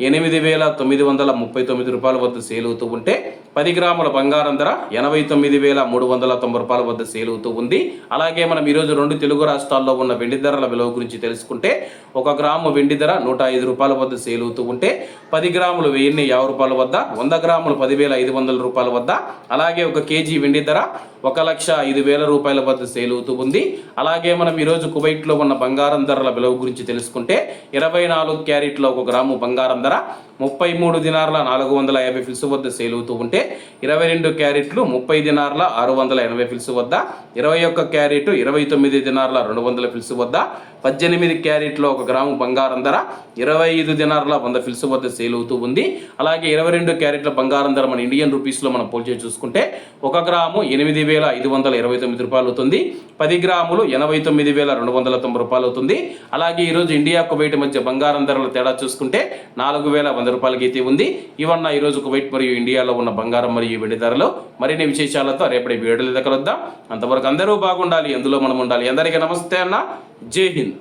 ఎనిమిది వేల తొమ్మిది వందల ముప్పై తొమ్మిది రూపాయల వద్ద సేల్ అవుతూ ఉంటే పది గ్రాముల బంగారం ధర ఎనభై తొమ్మిది వేల మూడు వందల తొంభై రూపాయల వద్ద సేల్ అవుతూ ఉంది. అలాగే మనం ఈరోజు రెండు తెలుగు రాష్ట్రాల్లో ఉన్న వెండి ధరల విలువ గురించి తెలుసుకుంటే ఒక గ్రాము వెండి ధర నూట ఐదు రూపాయల వద్ద సేల్ అవుతూ ఉంటే పది గ్రాములు వెయ్యిన్ని యాభై రూపాయల వద్ద వంద గ్రాములు పదివేల ఐదు వందల రూపాయల వద్ద అలాగే ఒక కేజీ వెండి ధర ఒక లక్ష ఐదు వేల రూపాయల వద్ద సేల్ అవుతూ ఉంది. అలాగే మనం ఈరోజు కువైట్లో ఉన్న బంగారం ధరల విలువ గురించి తెలుసుకుంటే ఇరవై నాలుగు క్యారెట్ల ఒక గ్రాము బంగారం ధర ముప్పై మూడు దినార్ల నాలుగు వందల యాభై ఫిల్స్ వద్ద సేల్ అవుతూ ఉంటే ఇరవై రెండు క్యారెట్లు ముప్పై దినార్ల ఆరు వందల ఎనభై ఫిల్స్ వద్ద ఇరవై ఒక్క క్యారెట్ ఇరవై తొమ్మిది దినార్ల రెండు వందల ఫిల్స్ వద్ద పద్దెనిమిది క్యారెట్లో ఒక గ్రాము బంగారం ధర ఇరవై ఐదు దినార్ల వంద ఫిల్స్ వద్ద సేల్ అవుతూ ఉంది. అలాగే ఇరవై రెండు క్యారెట్ల బంగారం ధర మన ఇండియన్ రూపీస్లో మనం పోల్చి చూసుకుంటే ఒక గ్రాము ఎనిమిది వేల ఐదు వందల ఇరవై తొమ్మిది రూపాయలు అవుతుంది. పది గ్రాములు ఎనభై తొమ్మిది వేల రెండు వందల తొంభై రూపాయలు అవుతుంది. అలాగే ఈరోజు ఇండియా కువైట్ మధ్య బంగారం ధరల తేడా చూసుకుంటే నాలుగు వేల వంద రూపాయలకి అయితే ఉంది. ఇవన్న ఈరోజు కువైట్ మరియు ఇండియాలో ఉన్న బంగారం మరియు వెండి ధరలు మరిన్ని విశేషాలతో రేపటి వీడియోలు దగ్గర వద్దాం అంతవరకు అందరూ బాగుండాలి అందులో మనం ఉండాలి అందరికీ నమస్తే అన్న. జై హింద్.